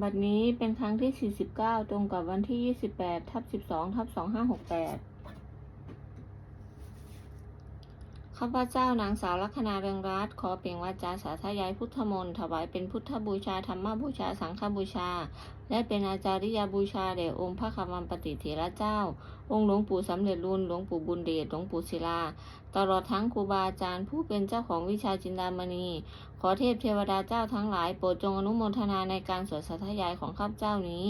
บัดนี้เป็นครั้งที่ 49 ตรงกับวันที่ 28 ทับ 12 ทับ 2568 ข้าพเจ้านางสาวลัคนาเรืองรัตน์ขอเปล่งวาจาสาธยายพุทธมนต์ถวายเป็นพุทธบูชา ธรรมบูชา สังฆบูชา และเป็นอาจาริยบูชาแด่องค์พระคำวันปฏิเถระเจ้า องค์หลวงปู่สำเร็จรุ่นหลวงปู่บุญเดชหลวงปู่ศิลา ตลอดทั้งครูบาอาจารย์ผู้เป็นเจ้าของวิชาจินดามณี ขอเทพเทวดาเจ้าทั้งหลายโปรดจงอนุโมทนาในการสวดสัทยายของข้าพเจ้านี้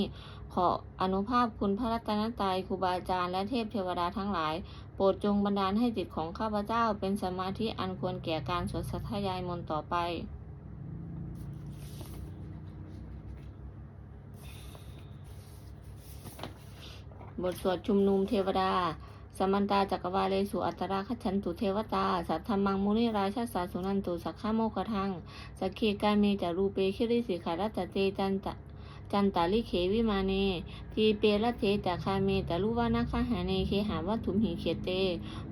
ขออนุภาพคุณพระรัตนตรัยครูบาอาจารย์และเทพเทวดาทั้งหลาย โปรดจงบันดาลให้จิตของข้าพเจ้าเป็นสมาธิอันควรแก่การสวดสัทยายมนต์ต่อไปบทสวดชุมนุมเทวดา มันตาจักรวาเลสุอัตราคัจฉันตุเทวตา สัทธรรมังมุนิราชาสาสุนันตุสักขะโมกทังสักเคกาเมจารูเปคิริสิขารัตเตจันตะจันตาลิเขวิมาเน ทีเปรเทจักคาเมตาลุวานาคาหาเนเคหาวัตถุมหิเขเต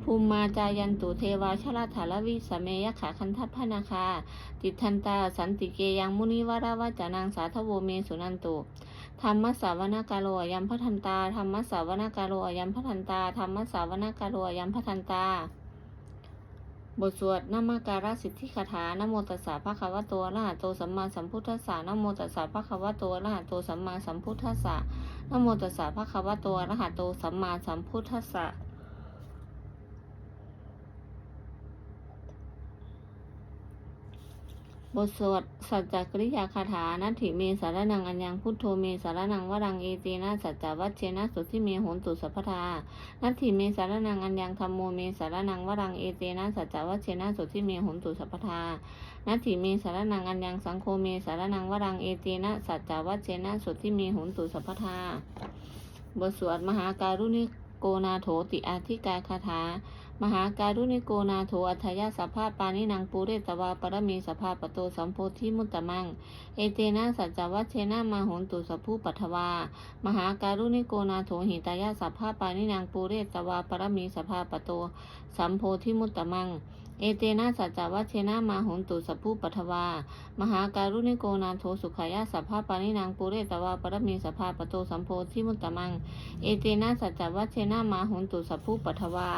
ภูมิมาจายันตุเทวาชลาธาลวิสเมยขาคันทัพพนาคา ติทันตาสันติเกยังมุนิวาราวาจานางสาทโวเมสุนันตุ ธรรมสาวนากาโลอยัมพทันตาธรรมสาวนากาโลอยัมพทันตาธรรมสาวนากาโลอยัมพทันตา บทสวดนามาการสิทธิคาถานโมตัสสะภะคะวะโตอะระหะโตสัมมาสัมพุทธัสสะนโมตัสสะภะคะวะโตอะระหะโตสัมมาสัมพุทธัสสะนโมตัสสะภะคะวะโตอะระหะโตสัมมาสัมพุทธัสสะ บทสวดสัจจกริยาคาถานัตถิเมสารนังอัญญังพุทโธเมสารนังวรังเอเตนะสัจจวัชเชนะสุทิเมโหนตุสัพพทานัตถิเมสารนังอัญญังธรรมโมเมสารนังวรังเอเตนะสัจจวัชเชนะสุทิเมโหนตุสัพพทานัตถิเมสารนังอัญญังสังโฆเมสารนังวรังเอเตนะสัจจวัชเชนะสุทิเมโหนตุสัพพทาบทสวดมหาการุณิโกนาโถติอาธิกาคาถา มหาการุณิโกนาโถอัธยาสภาปานินางปูเรตวาปรมีสภาปโตสัมโพธิมุตตมัง เอเตนะสัจจวัชเชนะมาหนตุสภูปัทวา มหาการุณิโกนาโถหิตายาสภาปานินางปูเรตวาปรมีสภาปโตสัมโพธิมุตตมัง เอเตนะสัจจวัชเชนะมาหนตุสภูปัทวา มหาการุณิโกนาโถสุขายาสภาปานินางปูเรตวาปรมีสภาปโตสัมโพธิมุตตมัง เอเตนะสัจจวัชเชนะมาหนตุสภูปัทวา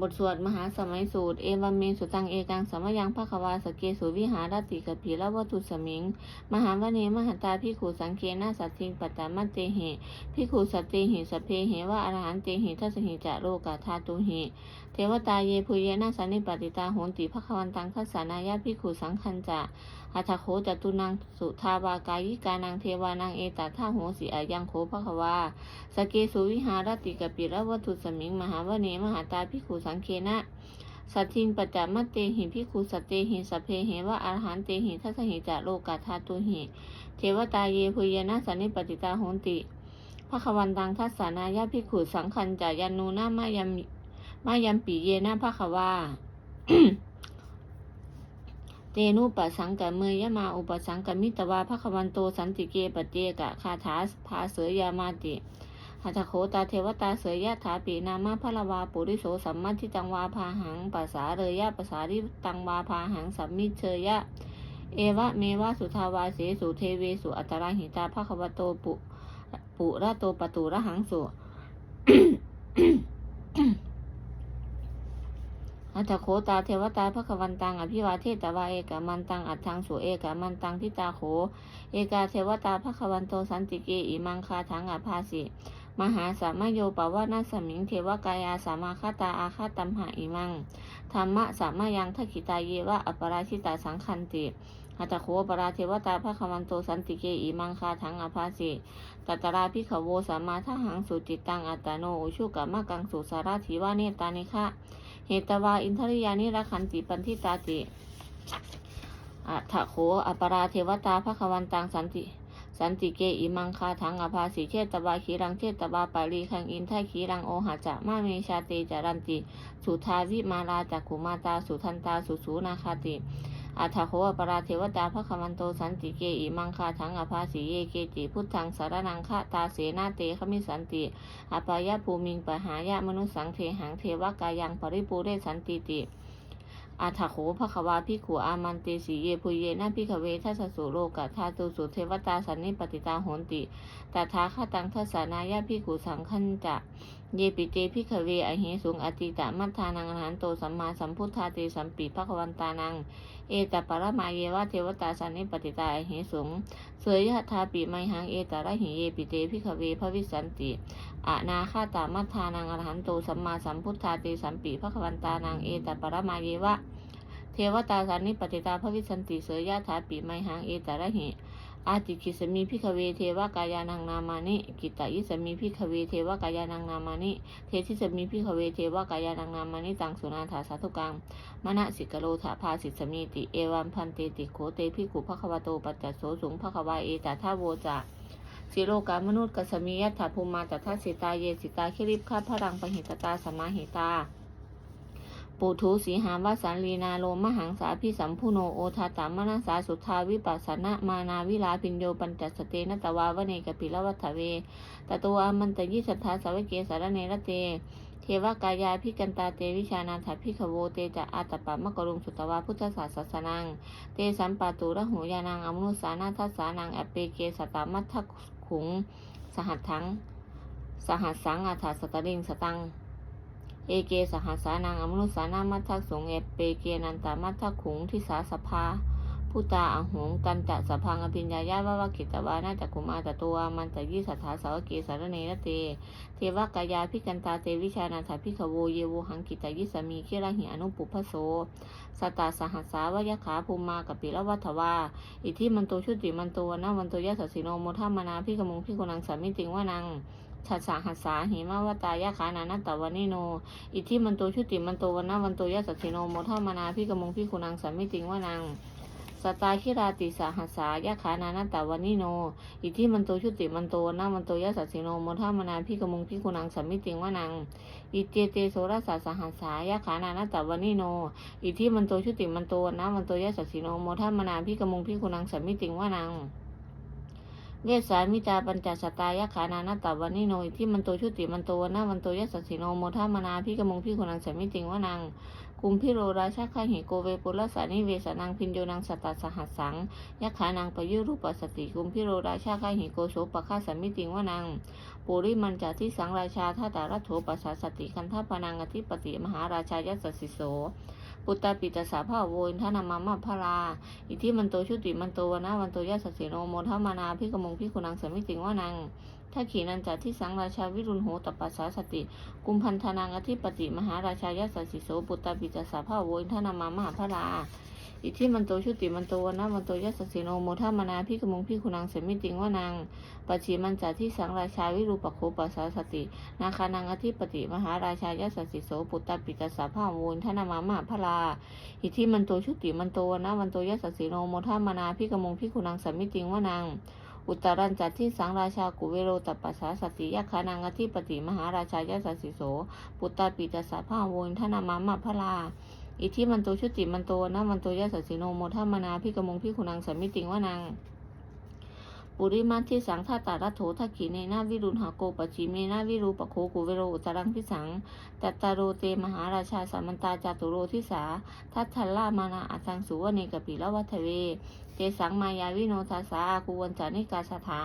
บทสวดมหาสมัยสูตร เอวัมเมสุตังเอกังสมยังภควาสเกสุวิหารติกผีละวัตุสมิง มหาวเนมหตาพิขูสังเคนาสัตทิงปัตตามัตเตเหพิขูสัตเตหิสเพเหวะอรหันเตหิทัสหิจะโลกาธาตุเหเทวตาเยภูเยนาสันนิปติตาโหนติภควันตังทัสสานายาพิขูสังคันจะ อัทโขจตุนังสุทาวากายิกานังเทวานังเอตท่าโหสิอายังโขภควาสเกสุวิหารติกปิระวัตถุสมิงมหาวเนมหาตาพิขุสังเคนะสัตทิงปัจจามัตเตหิพิขุสัตเตหิสพเพเหวะอรหันเตหิทัสหิจะโลกาธาตุหิเทวตาเยพุยนะสันนิปติตาโหติภควันตังทัสสานายาพิขุสังคันจายันนูนามายัมมายัมปีเยนะภควา เตนุปสังกะเมยยะมาอุปสังกะมิตวาภควันโตสันติเกปเจกะคาถาภาเสยามาติหัตโขตาเทวตาเสยยะถาปีนามาพระวาปุริโสสัมมัติตังวาพาหังปัสสาเรยะปัสสาริตังวาพาหังสัมมิเชยะ เอวะเมวะสุทาวาเสสุเทเวสุอัตตราหิตาภควโตปุปุระโตปตุระหังสุ อัตโคตาเทวตาภควันตังอภิวาเทตวาเอกามันตังอัตถังสุเอกามันตังทิตาโข เอกาเทวตาภควันโตสันติเกอิมังคาถังอภาสิมหาสามโยปวนาสมิงเทวกายาสามาคาตาอาคาตัมหาอิมังธรรมะสามายังทักขิตาเยวะอปราชิตาสังคันติอัตโขปราเทวตาภควันโตสันติเกอิมังคาถังอภาสิตัตราพิขโวสามาทหังสุจิตังอัตโนอุชุกะมะกังสุสาราธิวาเนตานิคะ เหตวาอินทริยานิรักขันติปันทิตาติอัฏฐโขอปราเทวตาภควันตังสันติสันติเกอิมังคาถังอภาสีเชตวาขีรังเชตวาปาลีคังอินทขีรังโอหะจะมาเมชาเตจารันติ สุทาวิมาลาจักขุมาตาสุทันตาสุสูนาคาติ อัฏฐโขอปราเทวตาภควันโตสันติเกอิมังคาถังอภาสิเยเกจิพุทธังสารนังคะตาเสนาเตขมิสันติอปายะภูมิงปหายะมนุสังเทหังเทวกายังปริปูเรสันติติอาถาโขภควาพิขูอามันเตสีเยพุเยนะพิขเวทัสสุโลกะทาตุสุเทวตาสันนิปติตาโหนติตถาคตังทัสานายาพิขูสังคันจะเยปิเตพิขเวอหิสุงอติตะมัทธานังอรหันโตสัมมาสัมพุทธาเตสัมปีภควันตานัง เอตปรมาเยวะเทวตาสันนิปติตาเหิสุงเสยยะทาปิไมหังเอตระหิเยปิเตพิขเวพระวิสันติอานาคาตามัทธานังอรหันโตสัมมาสัมพุทธาเตสัมปีพระควันตานังเอตปรมาเยวะเทวตาสันนิปติตาพระวิสันติเสยยะถาปิไมหังเอตระหิ อาติคิสมีพิขเวเทวกายานังนามานิกิตายิสมีพิขเวเทวกายานังนามานิเททิสมีพิขเวเทวกายานังนามานิตังสุนาถาสาธุกังมณสิกโลถาภาสิสมีติเอวันพันเตติโคเตพิกุภควโตปัจจโสสุงภควาเอตถาโวจะสิโลกามนุษย์กัสมียัตถาภูมาตถาสิตาเยสิตาคิริปข้าพรังปหิตตาสมาหิตา ปุถุสีหาวาสันลีนาโลมหังสาพิสัมพุโนโอทาตามนาสาสุทธาวิปัสสนะมานาวิลาปิญโยปัญจสเตนตวาวเนกปิลวัฏเวตตัวอมันตยิสัทธาสวเกสารเนรเต เทวกายาพิกันตาเตวิชานาถาพิขโวเตจะอาตปะมะกรุงสุตวาพุทธศาสสนัง เตสัมปาตุระหูยานังอมนุสานาทัสสานังอเปเกสตามัททขุง สหัสทัง สหัสสังอาถาสตริงสตัง เอเกสหัสานังอมนุสานามัททักสงเอเปเกนันตามัททักขุงทิสาสภาผู้ตาอหงกันจะสพังอภิญญายาวาวกิตวานาจักขุมาตตัวมันจะยิสัทธาสาวเกสารเนรเต เทวกายาพิกันตาเตวิชานาถาพิขโวเยโวหังกิตยิสามีเคระหิอนุปุพโสสตาสหัสสาวยขาภูมากับปิละวัฏวาอิทธิมันโตชุติมันโตนะวันโตยะสสสิโนโมทามนาพิกมงพิกุนังสามิติงวานัง ชัสสะหัสสาหิมาวตายะขานานัตตวานิโน อิทธิมันโตชุติมันโตวันนะวันโตยะสัสสิโนโมทามนาพิกมงพิกุนังสัมมิติงวานังสตาคิราติสาหัสสายะขานานัตตวานิโน อิทิมันโตชุติมันโตวันนะวันโตยะสัสิโนโมทามนาพิกมงพิกุนังสัมมิติงวานัง อิเจเตโสรสาสหัสสายะขานานัตตวานิโน อิทิมันโตชุติมันโตวันนะวันโตยะสัสิโนโมทามนาพิกมงพิกุนังสัมมิติงวานัง เวสามิตาปัญจสตายะขานานาตวันนิโนอิที่มันโตชุติมันโตวนาวันโตยสัสสิโนโมทามนาพิกมงพิคุนังสมิติงวานังกุมพิโรราชาข้าหิโกเวปุรสานิเวสนังพินโยนังสตัสสหัสสังยะขานังปยุรูปสติกุมพิโรราชาข้าหิโกโสปะฆาสมิติงวานังปุริมันจาที่สังราชาท่าตารัตโถปัสสาสติคันทพนังอธิปติมหาราชายสสสิโส ปุตตาปิตสาภาโวินทนามามาพรา อิทิมันโตชุติมันโตวนาวันโตยะสสสิโนโมทามานาพิกมงพิคุนังสมิติงว่านังถ้าขีนันจัดที่สังราชาวิรุณโหตปัสสาสติ กุมพันธนังอธิปติมหาราชายะสสสิโสปุตตาปิตสาภาโวินทนามามาพรา อิทธิมันโตชุติมันโตวนะวันโตยะสสิโนโมทามนาพิกมงพิคุนังสมิติงว่านังปัจฉิมันจัที่สังราชาวิรูปโคปัสสาสติ นาคานังอธิปติมหาราชายะสสิโสปุตตาปิตสาภาโวยทนามามาพราอิทธิมันโตชุติมันโตนะวันโตยสสสีโนโมทามนาพิกมงพิคุนังสมิติงวานังอุตรันจัตที่สังราชากุเวโรตัปปัสสาสติยะคานังอธิปติมหาราชายสสสิโสปุตตาปิตสาภาโวนทนามามาพลา อิทธิมันโตชุติมันโตนะวันโตยสสสีโนโมทามานาพิกมงพิคุนังสัมมิติงวานังปุริมัตที่สังฆาตารัตโถทักขีเนนาวิรุณหาโกปจิเมนาวิรูปโคกุเวโรอุตรังพิสังตัตตาโรเตมหาราชาสัมมันตาจาตุโรทิสาทัตทัลลามานาอัสังสุวเนกปิละวัทเว เตสังมายาวิโนทัสาอาคูวันจานิกาสถา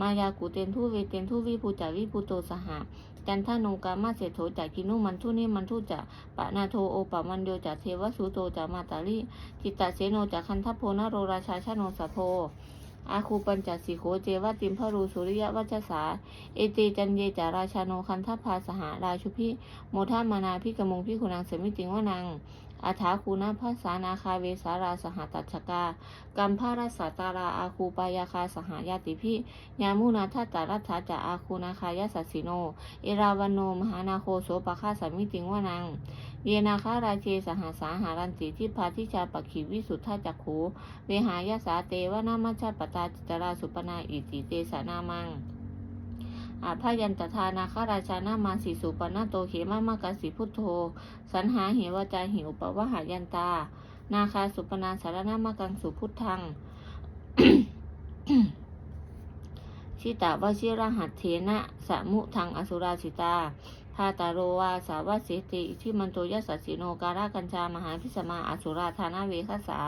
มายากุเตนทุเวเตนทุวิภูจาวิภูโตสหะ จันทานงกามาเสโถจากกินุมันทุนิมันทุจะปะนาโทโอปะมันโยจากเทวสุโตจากมาตาลิจิตตเสโนจากคันทพโพนโรราชาชาโนสโพอาคูปัญจสีโคเจวติมพรูสุริยวัชสา เอเตจันเยจาราชาโนคันทพาสหาราชุพิโมทามานาพิกมงพิคุนังเสมิติงวานัง อาถาคูนาภาสานาคาเวสาราสหตัชกา กัมภาราสาตาราอาคูปายาคาสหายาติพิยามุนาทัตารัฐาจาอาคูนาคายาสัสิโน เอราวันโนมหานาโคโสปะคาสมิติงวานัง เยนาคาราเชสหาสาหารันติทิพาทิชาปขีวิสุทธาจักขูเวหายาสาเตวนามัชปตาจิตราสุปนาอิติเตสนามัง อาพยันตทานาคาราชานามาสีสุปนาโตเขมามากสีพุทโธ สันหาเหวจาหิวปวหายันตา นาคาสุปนาสารนามากังสุพุทธังชิตาวชิรหัตเทนะสมุทังอสุราสิตาาตาโรวาสาวะเสติอิทิมันโตยัสสิโนการากัญชามหาพิสมาอสุราธานาเวคสา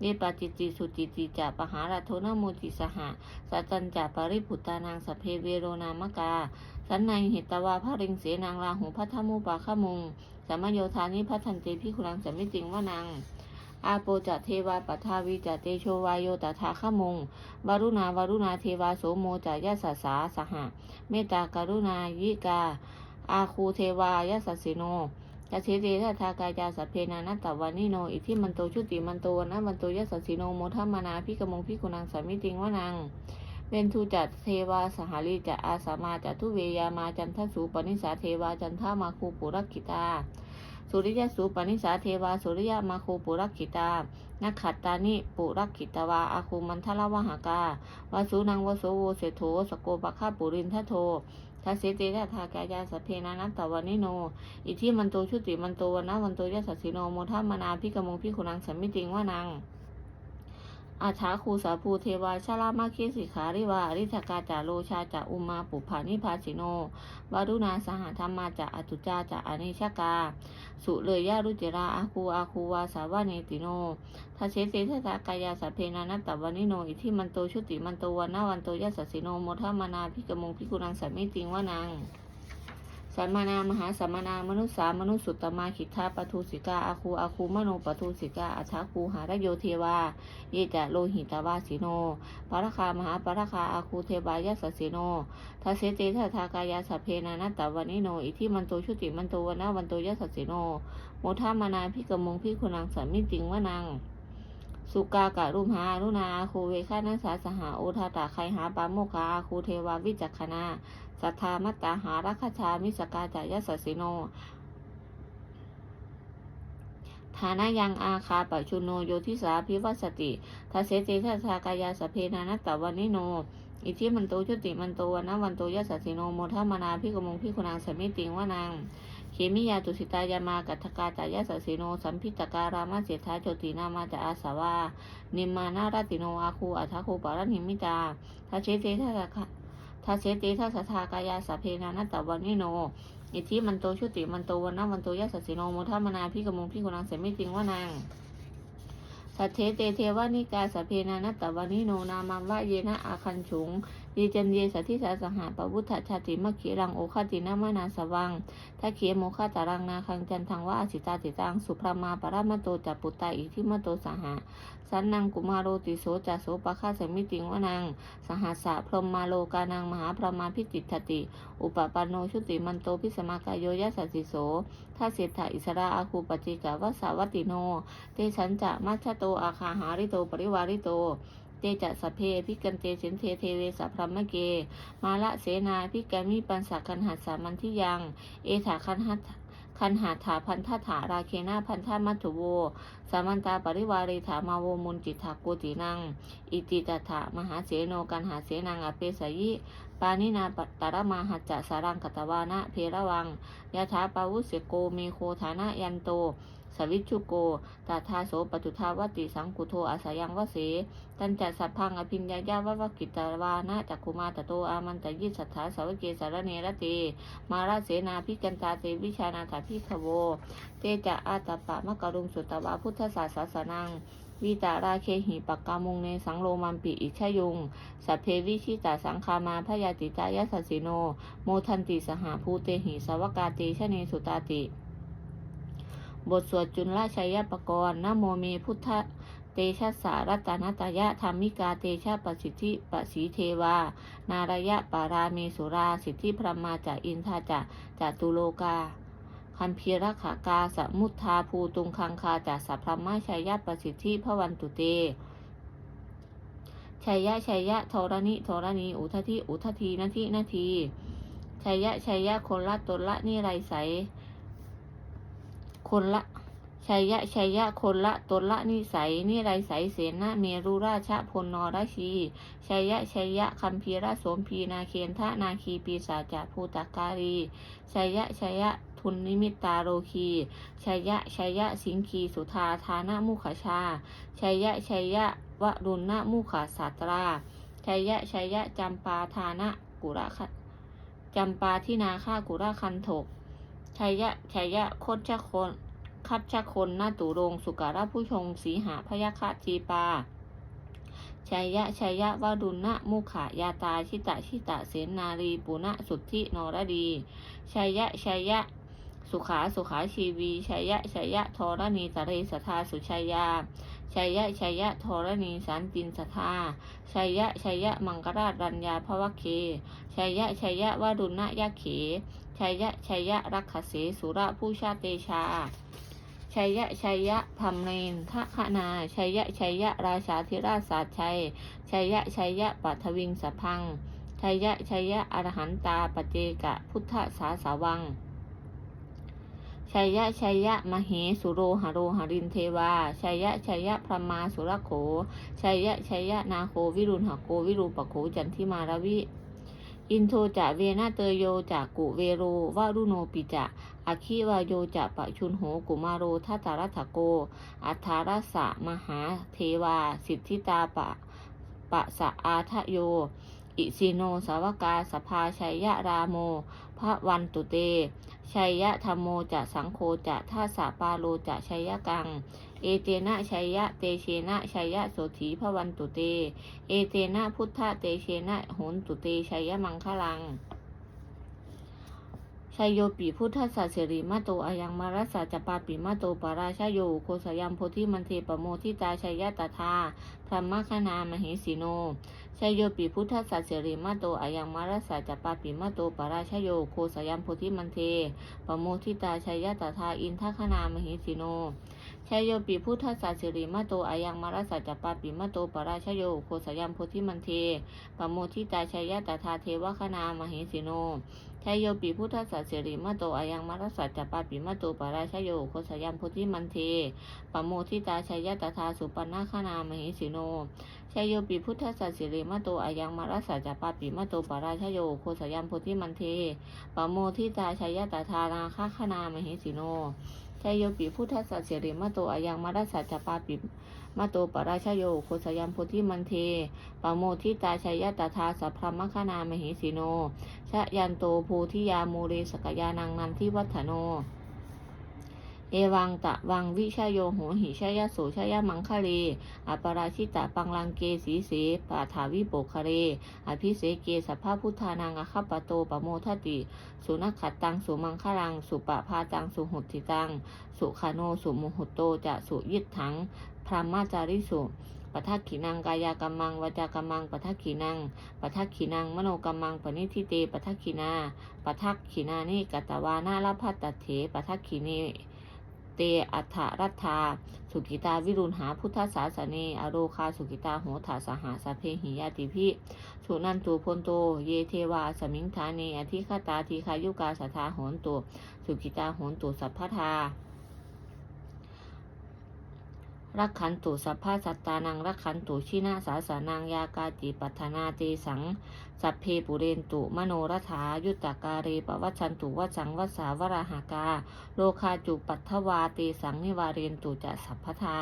เนปาจิติสุจิติจะปหาราโทนโมติสหะสัจจันจะปริพุตตานางสเพเวโรนามกา สันในหิตวาพระริงเสนางราหูพัทธมุปาขมุงสัมโยธานิพัทันเตพิคุรังสัมมิติงวานางอาโปจะเทวาปัทาวิจะเตโชวายโยตถาขมงวารุณาวารุณาเทวาโสโมจะยะสสสาสหะ เมตตากรุณายิกา อาคูเทวายสัสสิโนกัจเฉเตทัทากายาสัพเพนานัตตวานิโน อิทิมันโตชุติมันโตนะวันโตยัสสิโนโมทัมมานาพิกมงพิกุนังสามิติงวนังเป็นทูจัดเทวาสหารีจะอาสามาจัตุเวยามาจันทสูปนิสาเทวาจันทามาคูปุรักขิตา สุริยสูปนิสาเทวาสุริยมาคูปุรักขิตานักขัตตานิปุรักขิตวาอาคูมันทละวหากาวาสุนังวโสโวเสโทสโกปะฆาปุรินทโท ทัสเติทัทากายาสพเพนานัตตวานิโน อิทิมันโตชุติมันโตวันนะวันโตยะสสสิโนโมทัมมนาพิกมงพิคุนังสัมมิติงวานัง อาชาคูสาภูเทวาชาลามาคิสิขาริวาริธกาจาโลชาจาอุมาปุภานิพาสิโนวารุณาสหธรรมาจะอตุจาจะอเนชกา สุเลยยารุจิราอาคูอาคูวาสาวาเนติโนทัสเสทตากายาสเพนานัตตวานิโนอิทิมันโตชุติมันโตวันนะวันโตยัสสสิโนโมทัมมนาพิกมงพิคุนังสัมมิติงวานัง สัมมานามหาสัมมนามนุษสามนุษสุตตมาขิทธาปทุสิกาอาคูอาคูมโนปทุสิกาอัฏฐาคูหารโยเทวาเยจะโลหิตาวาสิโนปารคามหาปารคาอาคูเทบายัสสิโนทัสเสติทัทากายาสเพนานัตตวานิโน อิทิมันโตชุติมันโตวนนะวันโตยัสสิโนโมทามานาพิกมงพิคุนังสัมมิติงวนัง สุกากะรุมหาอรุณาคูเวคานัสสาสหาโอทาตาไคหาปาโมคาคูเทวาวิจักขณาสัทธามัตตาหารัคชามิสกาจายสสสิโนฐานะยังอาคาปชุโนโยทิสาพิวัสติทัสเสติทัสากายาสเพนานัตตวานิโน อิทิมันโตชุติมันโตวันวันโตยัสสสิโนโมทัมานาพิกมงพิคุนางสมิติงวานาง เขมิยาตุสิตายามากัตกาจายสสสิโนสัมพิตการามาเสถาโจตินามาจาอาสาวานิมมานาราติโนอาคูอัทคูปารานิมิตาทัสเสติทัสะทัสเสติทัสสะทากายาสเพนานัตตวานิโนอิทธิมันโตชุติมันโตวันนะวันโตยัสสสิโนโมทัมนาพิกมงพิกุนังเสมิติงวานางสัทเทเตเทวานิกาสเพนานัตตวานิโนนามัมวะเยนะอาคันฉุง ดีจันเยสัทิสาสหาปวุฒชาติมะเขรังโอคาตินามานาสวังทัเขโมคาตารังนาคังจันทังวะอสิตาติตังสุพรามาปรามโตจัปุตตาอิทิมโตสหะสันนังกุมารโรติโสจัสโสปะฆาสมิติงวนังสหัสสะพรหมมาโลกานังมหาพรมาพิจิตติ อุปปันโนชุติมันโตพิสมากายโยยัสสสิโสทัสเสถาอิสราอาคูปจิกาวสาวติโน เตสันจะมัชชโตอาคาหาริโตปริวาริโต เตจะสเพพิกันเตเสินเทเทเวสัพพรมเก มาละเสนาพิกามิปันสักคันหัสามันทิยัง เอถาคันหัตคันหาถาพันธถาราเคนาพันธมัตถุโว สามันตาปริวาริถามาโวมุนจิตถาโกตินัง อิติตถามหาเสโนกันหาเสนังอเปสยิปานินาปตารมาหัจจะสารังกตวานะเพระวังยะถาปาวุสโกเมโคฐานะยันโต สวิชุโก ตาทาโสปตุทาวติสังกุโทอาสายังวเส ตันจัสัพพังอภิญญายาววกิตาวานะจักคุมาตโตอามันตยิสัทธาสาวเกสารเนรเต มาราเสนาพิกันตาเตวิชานาถาพิขโว เตจะอาตปะมะกะรุงสุตวาพุทธศาสสนังวิตาราเคหิปักกามุงเนสังโลมันปิอิชยุง สัพเพวิชิตาสังคามาพยาติจายสสิโน โมทันติสหาภูเตหิสวกาเตชเนสุตาติ บทสวดจุลชัยปกรณ์นโมเมพุทธเตชะสารัตนตยะธรรมิกาเตชะปสิทธิปสีเทวา นารยะปาราเมสุรา สิทธิพรหมาจากอินทาจากจตุโลกาคัมพีรขากาสมุทธาภูตุงคังคาจากสัพพมาชัยะประสิทธิพระวันตุเตชัยยะชัยยะโทรณิโทรณีอุทธิอุทธีนาทีนาทีชัยยะชัยยะคนละตนละนี่ไรใส คนละชัยยะชัยยะคนละตนละนิสัยนิไรใสเสนาเมรุราชพลนรชีชัยยะชัยยะคัมพีระโสมพีนาเคนทะนาคีปีศาจภูตาการีชัยยะชัยยะทุนนิมิตตาโรคีชัยยะชัยยะสิงคีสุธาธานะมุขชาชัยยะชัยยะวรุณนะมุขสาตราชัยยะชัยยะจำปาธานะกุระจำปาที่นาค่ากุระคันถก ชัยยะชัยยะโคชะคนคัชะคนนาตุรงสุการะผู้ชง สีหาพยาคะจีปาชัยยะชัยยะวดุณะมุขายาตาชิตะชิตะเสนารีปุณะสุทธินรดีชัยยะชัยยะสุขาสุขาชีวีชัยยะชัยยะธรณีตะเรสทาสุชัยยาชัยยะชัยยะธรณีสันตินสทาชัยยะชัยยะมังกราชรัญญาภวเคชัยยะชัยยะวดุณะยะเข ชัยยะชัยยะรักขเสสุระผู้ชาเตชาชัยยะชัยยะพัมเนนทะคนาชัยยะชัยยะราชาธิราชาชัยชัยยะชัยยะปัทวิงสพังชัยยะชัยยะอรหันตาปเจกะพุทธสาสาวังชัยยะชัยยะมเหสุโรหโรหรินเทวาชัยยะชัยยะพระมาสุรโขชัยยะชัยยะนาโควิรุณหโกวิรูปโขจันทิมารวิ อินโทจะเวนาเตโยจากกุเวโรวารุโนปิจะอาคิวาโยจะปะชุนโหกุมาโรทัตตารัตถโก อัฏฐารสะมหาเทวา สิทธิตาปะปะสะอาทะโย อิสิโนสาวกาสภาชัยยะราโม พระวันตุเต ชัยยะธรรมโมจะสังโฆจะท่าสะปาโลจะชัยยะกัง เอเตนะชัยยะเตเชนะชัยยะโสถีพระวันตุเต เอเตนะพุทธเตเชนะโหนตุเตชัยยะมังคลังชัยโยปีพุทธสัสสิริมาโตอายังมารัสสจปาปิมาโตปาราชโยโคสยัมโพธิมันเทปโมทิตาชัยยะตถาพระมคณามหิสิโนชัยโยปีพุทธสัสสิริมาโตอายังมารัสสจปาปิมาโตปาราชโยโคสยัมโพธิมันเทปโมทิตาชัยยะตถาอินทคณามหิสิโน ชัยโยปีพุทธสัสสิริมาโตอายังมารัสสะจปาปิมาโตปาราชโยโคสยัมโพธิมันเทปโมทิตาชัยยะตถาเทวคณามหิสิโนชัยโยปีพุทธสัสสิริมาโตอายังมารัสสัจปาปิมาโตปาราชโยโคสยัมโพธิมันเทปโมทิตาชัยยะตถาสุปนนาคานามหิสิโนชัยโยปีพุทธสัสสิริมาโตอายังมารัสสัจปาปิมาโตปาราชโยโคสยัมโพธิมันเทปโมทิตาชัยยะตถานาคคานามหิสิโน ชายโยปีพุทธสัสสิริมาโตอายังมารัสสัจจปาปิมาโตปาราชโยโคสยามโพธิมันเทปโมทิตาชัยยะตถาสัพพมคานามหิสิโนชะยันโตภูธิยาโมเรสกยานังนันทิวัฒโน เอวังตะวังวิชยโยโหหิชยโสชยมังคะเลอปราชิตะปังลังเกสีเสปาถาวิโปคะเรอภิเสเกสัพพพุทธานังอคัปปโตปโมทติ สุนัขขัดตังสุมังคลัง สุปะพาตังสุหุติตัง สุขาโนสุมุหุตโตจะสุยิทถัง พรหมาจาริสุปทักขินังกายากรรมังวจากรรมังปทักขินังปทักขินังมโนกรรมังปณิทิเตปทักขินาปทักขินานิกตวานาลพัตตเถปทักขิเน เตอัฏฐรัตถาสุกิตาวิรุณหาพุทธศาสเนอโรคาสุกิตาโหถาสหาสเพหิยาติพิสุนันตุพนโต เยเทวาสมิงธาเนอธิคตาทีคายุกาสทาโหนตุสุกิตาโหนตุสัพพทา รักขันตุสัพพะสัตตานังรักขันตุชินาสาสานังยากาติปัฏนาเตสัง สัพเพปุเรนตุ มโนรถายุตตการเรปวัชันตุวัสังวัสาวราหากา โลคาจุปัทวาเตสังนิวาเรนตุจะสัพพทา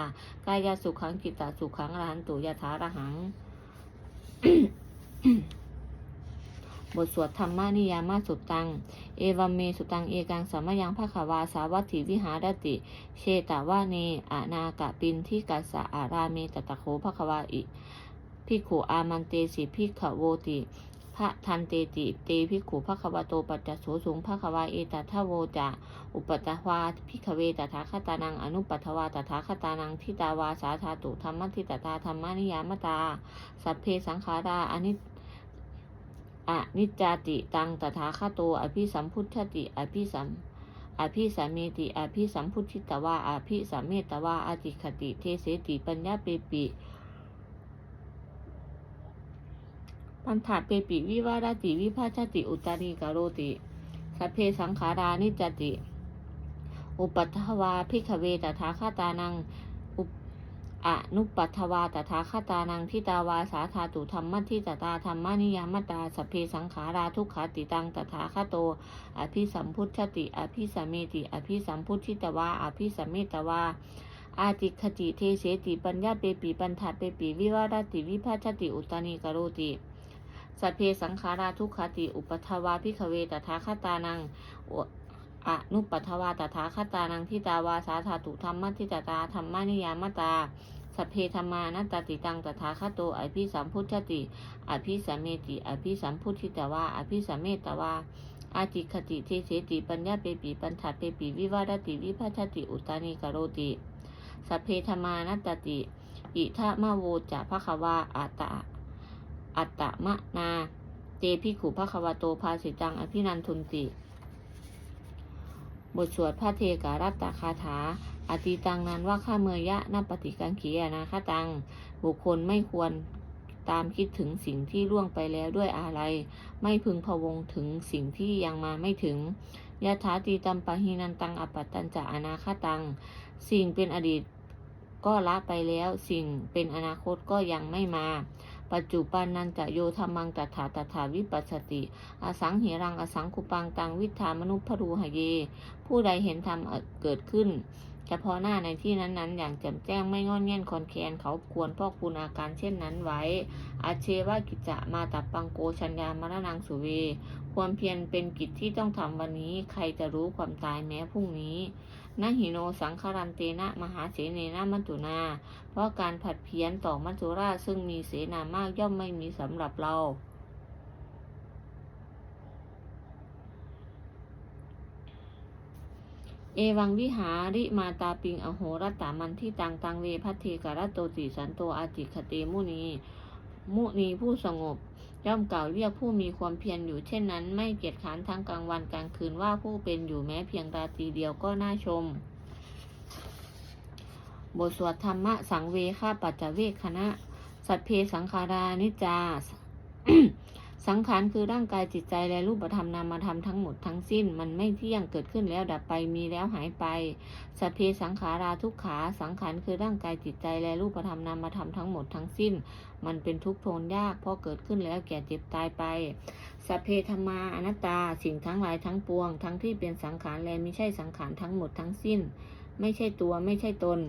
กายาสุขังกิตาสุขังรหันตุยถาระหัง บทสวดธรรมานิยามาสุตัง เอวัมเมสุตังเอกังสัมยังภะคะวาสาวัตถิวิหารติ เชตาวาเนอานากะปินที่กัสสะอาราเมตตะโคภะควาอิพิขุอามันเตสิพิขโวติพระทันเตติเตพิกขุภะควะโตปัจจโสสุงภะควาเอตัทโวจะอุปตถวาพิขเวตถาคตานังอนุปัทวาตถาคตานังทิตาวาสาธาตุธรรมทิตตาธรรมนิยามตา สัพเพสังขาราอนิ อนิจจติตังตถาคโตอภิสัมพุทธติอภิสัมอภิสาเมติอภิสัมพุทธิตวาอภิสามเมตวาอาติคติ เทเสติปัญญาเปปิปันถาเปปิวิวารติวิภาชติอุตาริกาโรติสัพเพสังขารานิจจติ อุปัฏฐวาพิขเวตถาคตานัง อนุปัฏฐวาตถาคตานังทิตาวาสาธาตุธรรมทิตตาธรรมนิยามตาสัพเพสังขาราทุกขาติตังตถาคโต อภิสัมพุทธติ อภิสัมเมติ อภิสัมพุทธิตวา อภิสัมเมตวา อาติคติเทเสติปัญญาเปปีปัญถาเปปีวิวารติวิภาชติอุตานิกโรติสัพเพสังขาราทุกขติ อุปัทวาพิขเวตถาคตานัง อนุปัทวาตถาคตานังทิตาวาสาธาตุธรรมทิตตาธรรมนิยามตาสพเพธรรมานัตติตังตถาคตโตอภิสัมพุทธติอภิสัมเมติอภิสัมพุทธิตวาอภิสัมเมตวาอาจิคติเทเสติปัญญาเปปีปัญถัดเปปีวิวาดติวิภัชติอุตานิกโรติสพเพธรรมานัตตติ อิทะมะโวจะภควาอัตตะอัตตะมะนา เตพิขุภควโตภาสิตังอภินันทุนติ บทสวดพระเทการัตตคาถาอติตังนั้นว่าข้าเมยยะนับปฏิกังขียนาคตัง บุคคลไม่ควรตามคิดถึงสิ่งที่ล่วงไปแล้วด้วยอะไร ไม่พึงพวงถึงสิ่งที่ยังมาไม่ถึงยะถาตีตัมปะหินันตังอปปตตัญจะอนาคตัง สิ่งเป็นอดีตก็ละไปแล้ว สิ่งเป็นอนาคตก็ยังไม่มา ปัจจุบันนันจะโยธรรมังตถาตถาวิปัสสติ อสังเหรังอสังคุปังตังวิธามนุพรูหเย ผู้ใดเห็นธรรมเกิดขึ้นเฉพาะหน้าในที่นั้นๆ อย่างแจ่มแจ้งไม่งอนแง่นคอนแคนเขาควรพ่อคุณอาการเช่นนั้นไว้ อาเชวากิจจะมาตับปังโกชัญญามรณังสุเว ความเพียรเป็นกิจที่ต้องทำวันนี้ ใครจะรู้ความตายแม้พรุ่งนี้ นหิโนสังคารันเตนะ มหาเสเนนะมัจจุนา เพราะการผัดเพี้ยนต่อมัจจุราชซึ่งมีเสนามากย่อมไม่มีสำหรับเราเอวังวิหาริมาตาปิง อโหรัตามันที่ตังตังเวพัทเทกรัตโตติสันโตอาจิคเตมุนี มุนีผู้สงบ ย่อมกล่าวเรียกผู้มีความเพียรอยู่เช่นนั้น ไม่เกียจค้านทั้งกลางวันกลางคืนว่าผู้เป็นอยู่แม้เพียงราตรีเดียวก็น่าชม บทสวดธรรมะสังเวคาปัจจเวคคณะ สัพเพสังขารานิจจา สังขารคือร่างกายจิตใจและรูปธรรมนามธรรมทั้งหมดทั้งสิ้น มันไม่เที่ยงเกิดขึ้นแล้วดับไปมีแล้วหายไปสัพเพสังขาราทุกขาสังขารคือร่างกายจิตใจและรูปธรรมนามธรรมทั้งหมดทั้งสิ้น มันเป็นทุกข์ทนยากเพราะเกิดขึ้นแล้วแก่เจ็บตายไปสัพเพธรรมาอนัตตาสิ่งทั้งหลายทั้งปวง ทั้งที่เป็นสังขารและไม่ใช่สังขารทั้งหมดทั้งสิ้น ไม่ใช่ตัวไม่ใช่ตน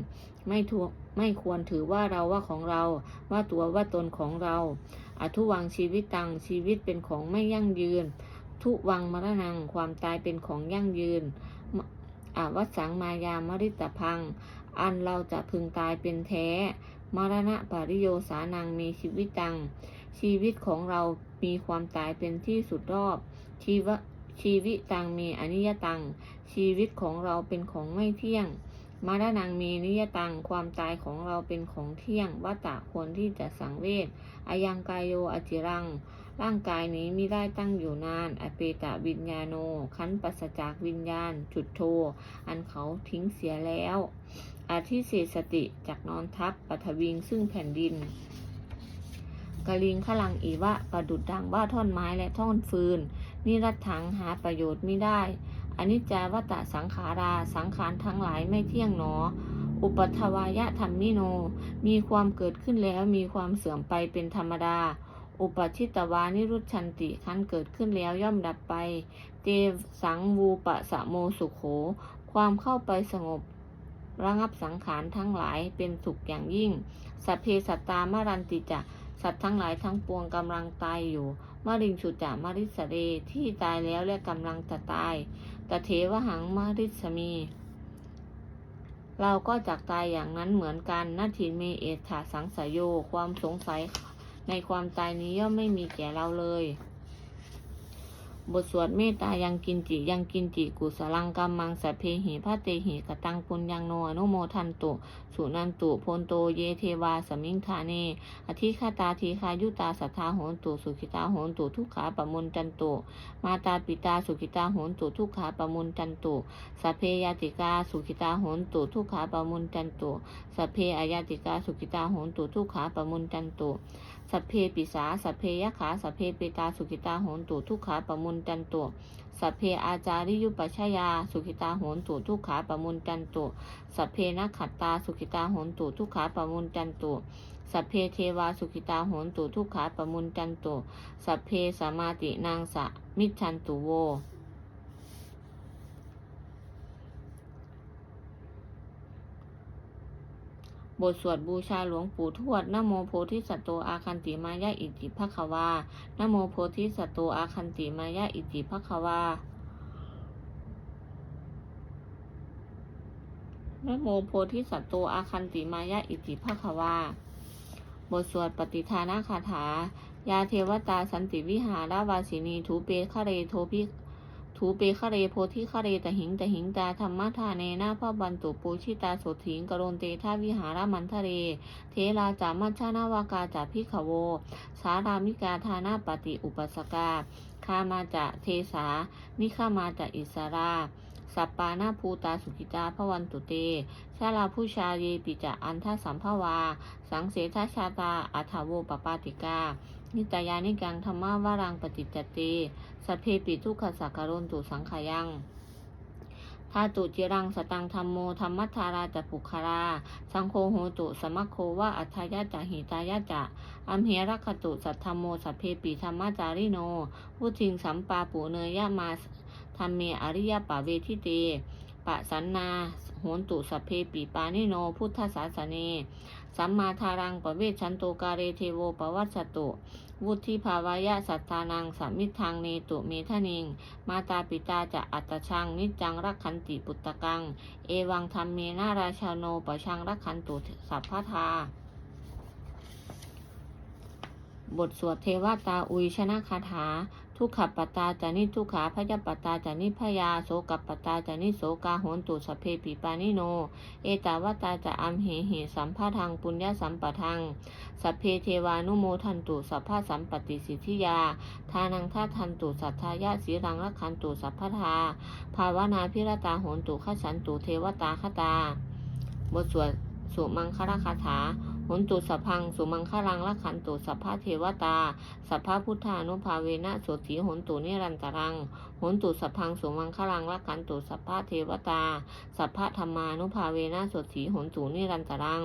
ไม่ทวไม่ควรถือว่าเราว่าของเรา ว่าตัวว่าตนของเรา อทุวังชีวิตตังชีวิตเป็นของไม่ยั่งยืน ทุวังมรณังความตายเป็นของยั่งยืนอาวัสังมายามริตพัง อันเราจะพึงตายเป็นแท้ มรณะปริโยสานังมีชีวิตตัง ชีวิตของเรามีความตายเป็นที่สุดรอบ ชีวะ ชีวิตตังมีอนิยตัง ชีวิตของเราเป็นของไม่เที่ยงมรณังมีนิยตัง ความตายของเราเป็นของเที่ยงวัตตะควรที่จะสังเวชอายังกายโยอจิรัง ร่างกายนี้ม่ได้ตั้งอยู่นาน อเปตะวิญญาโน ขันปัสจากวิญญาณ จุดโท อันเขาทิ้งเสียแล้ว อาทิเศสติจากนอนทับปัทวิงซึ่งแผ่นดินกะลิงขลังอีวะประดุดดังว่าท่อนไม้และท่อนฟืน นิรัตถังหาประโยชน์ไม่ได้ อนิจจาวัตสังขาราสังขารทั้งหลายไม่เที่ยงหนอ อุปัทวายะธรรมนิโน มีความเกิดขึ้นแล้วมีความเสื่อมไปเป็นธรรมดา อุปชิตวานิรุชันติคันเกิดขึ้นแล้วย่อมดับไปเตสังวูปะสะโมสุขโข ความเข้าไปสงบระงับสังขารทั้งหลายเป็นสุขอย่างยิ่ง สัพเพสัตตามรันติจะ สัตว์ทั้งหลายทั้งปวงกำลังตายอยู่ มาริงสุจามาริสเรที่ตายแล้วและกำลังจะตายตเทวหังมาริสมี เราก็จักตายอย่างนั้นเหมือนกันนาทินเมเอถาสังสยโย ความสงสัยในความตายนี้ย่อมไม่มีแก่เราเลย บทสวดเมตตายังกินจิยังกินจิกุสลังกัมมังสเพหิพระเตหิกตังปุญญังโนอนุโมทันตุสุนันตุพลโตเยเทวาสมิงธาเนอธิคาตาทีคายุตาสัทธาโหนตุสุขิตาโหนตุทุกขาปมุนจันตุมาตาปิตาสุขิตาโหนตุทุกขาปมุนจันตุสเพยติกาสุขิตาโหนตุทุกขาปมุนจันตุสเพอายติกาสุขิตาโหนตุทุกขาปมุนจันตุ สัพเพปิสา สัพเพยขา สัพเพเปตา สุขิตาโหนตุทุกขาปมุนจันตุสัพเพอาจาริยุปัชยา สุขิตาโหนตุทุกขาปมุนจันตุสัพเพนักขัตตา สุขิตาโหนตุทุกขาปมุนจันตุสัพเพเทวาสุขิตาโหนตุทุกขาปมุนจันตุสัพเพสมาตินางสะมิชันตุโว บทสวดบูชาหลวงปู่ทวดนโมโพธิสัตโตอาคันติมายะอิจิภควานโมโพธิสัตโตอาคันติมายะอิจิภควานโมโพธิสัตโตอาคันติมายะอิจิภควาบทสวดปฏิทานาคาถา ยาเทวตาสันติวิหาราวาสินีทูเปคเรโทพิ ทูเปคะเรโพธิคะเรตหิงตหิงตาธรรมทาเนนาพบันตุปูชิตาโสถิงกโรนเตทาวิหารมันทะเรเทราจามัชานาวากาจาพิขโว สารามิกาทานาปฏิอุปสกาคามาจะเทสา นิฆามาจะอิสราสัปปานาภูตาสุกิตาพวันตุเต ชาลาผู้ชาเยปิจะอันทสัมภวา สังเสทชาตาอัฐาโวปปาติกา นิตยานิกังธรรมาวารังปฏิจจเตสัพเพปิทุกขสักการนตุสังขายังทาตุจิรังสตังธรรมโมธรรมัทธาราจะปุคารา สังโฆโหตุสมะโควะอัฏฐายะจะหิตายะจะอัมเหรักขตุสัทธรรมโมสัพเพปิธรรมจาริโนผู้ทิงสัมปาปุเนยะมาธรรมเมอริยปะเวทิเตปะสันนาโหนตุสัพเพปีปานิโน พุทธศาสเน สัมมาทารังปเวชชันโตกาเรเทโวปวัสสตุ วุฒิภาวายะสัทานังสัมมิทางเนตุเมทะนิง มาตาปิตาจะอัตชัง นิจังรักขันติปุตตะกัง เอวังธรรมเมนาราชาโนปชังรักขันตุสัพพทาบทสวดเทวตาอุยชนะคาถา ทุกขปตาจานิทุกขาพยปตาจานิพยาโสกปตาจานิโสกาโหนตุสเพปิปานิโน เอตาวตาจะอัมเหเหสัมภาทังปุญญาสัมปทังสเพเทวานุโมทันตุสัพพะสัมปติสิทธิยา ทานังท่าทันตุสัทธายะสีรังรักขันตุสัพพทา ภาวนาพิรตาโหนตุขฉันตุเทวตาคตา บทสวดสุมังคลคาถา หนตุสัพพัง สุมังคลังละขันตุสัพพะเทวตา สัพพะพุทธานุภาเวนะโสถีโหนตุนิรันตรังโหนตุสัพพัง สุมังคลังละขันตุสัพพะเทวตา สัพพะธรรมานุภาเวนะโสถีโหนตุนิรันตรัง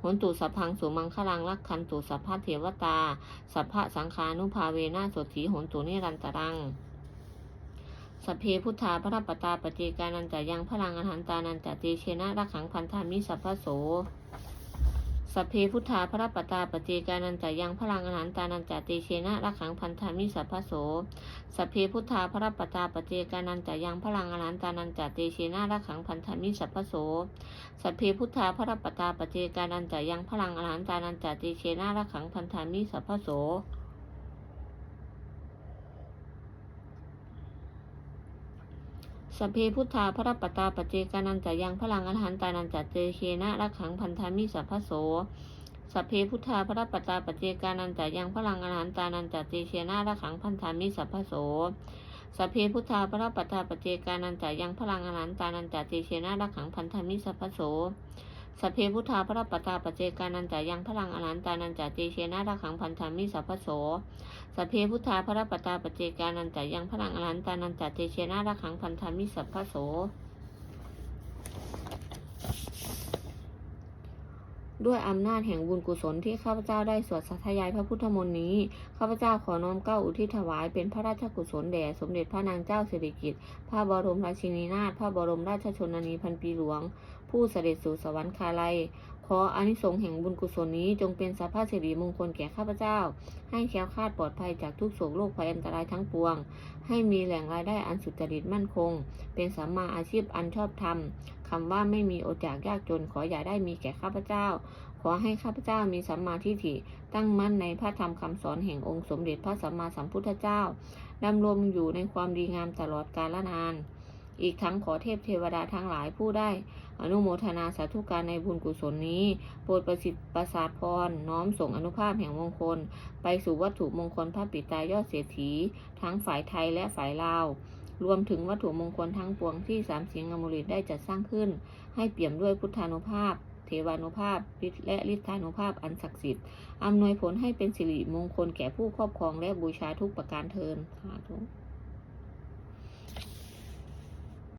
โหนตุสัพพัง สุมังคลังละขันตุสัพพะเทวตา สัพพะสังฆานุภาเวนะโสถีโหนตุนิรันตรังสัพเพพุทธาพระปตาปเจกานันจะยังพลังอหันตานันจะเตเชนะระขังพันธามิสัพพโส สัพเพพุทธาพระปตาปเจกานันจายังพลังอรหันตานันจาเตเชนะรักขังพันธามิสัพพโส สัพเพพุทธาพระปตาปเจกานันจายังพลังอรหันตานันจาเตเชนะรักขังพันธามิสัพพโส สัพเพพุทธาพระปตาปเจกานันจายังพลังอรหันตานันจาเตเชนะรักขังพันธามิสัพพโส สัพเพพุทธาพระปตาปเจกานันจะยังพลังอรหันตานันจะเจเคนะรักขังพันธามิสัพพโสสัพเพพุทธาพระปตาปเจกานันจะยังพลังอรหันตานันจะเจเคนะรักขังพันธามิสัพพโสสัพเพพุทธาพระปตาปเจกานันจะยังพลังอรหันตานันจะเจเคนะรักขังพันธามิสัพพโส สัพเพพุทธาพระปตาปเจกานันจะยังพลังอรันตานันจะเจเคนะรักขังพันธามิสัพพโสสัพเพพุทธาพระปตาปเจกานันจะยังพลังอรันตานันจะเตเชนะระขังพันธามิสัพพโสด้วยอำนาจแห่งบุญกุศลที่ข้าพเจ้าได้สวดสัทยายพระพุทธมนต์นี้ ข้าพเจ้าขอน้อมเก้าอุทิศถวายเป็นพระราชกุศลแด่สมเด็จพระนางเจ้าสิริกิติ์พระบรมราชินีนาถ พระบรมราชชนนีพันปีหลวง ผู้เสด็จสู่สวรรคาลัย ขออานิสงส์แห่งบุญกุศลนี้จงเป็นสัพพสิริมงคลแก่ข้าพเจ้า ให้แคล้วคลาดปลอดภัยจากทุกโศกโรคภัยอันตรายทั้งปวง ให้มีแหล่งรายได้อันสุจริตมั่นคง เป็นสัมมาอาชีพอันชอบธรรมคำว่าไม่มีโอดจากยากจนขออย่าได้มีแก่ข้าพเจ้า ขอให้ข้าพเจ้ามีสัมมาทิฏฐิตั้งมั่นในพระธรรมคำสอนแห่งองค์สมเด็จพระสัมมาสัมพุทธเจ้าดำรงอยู่ในความดีงามตลอดกาลนาน อีกทั้งขอเทพเทวดาทั้งหลายผู้ได้ อนุโมทนาสาธุการในบุญกุศลนี้ โปรดประสิทธิ์ประสาทพร น้อมส่งอนุภาพแห่งมงคล ไปสู่วัตถุมงคลพระปิตายอดเศรษฐี ทั้งฝ่ายไทยและฝ่ายลาว รวมถึงวัตถุมงคลทั้งปวงที่สามสิงห์อมุริตได้จัดสร้างขึ้น ให้เปี่ยมด้วยพุทธานุภาพ เทวานุภาพฤทธิ์และฤทธานุภาพอันศักดิ์สิทธิ์อำนวยผลให้เป็นสิริมงคลแก่ผู้ครอบครองและบูชาทุกประการเทินสาธุ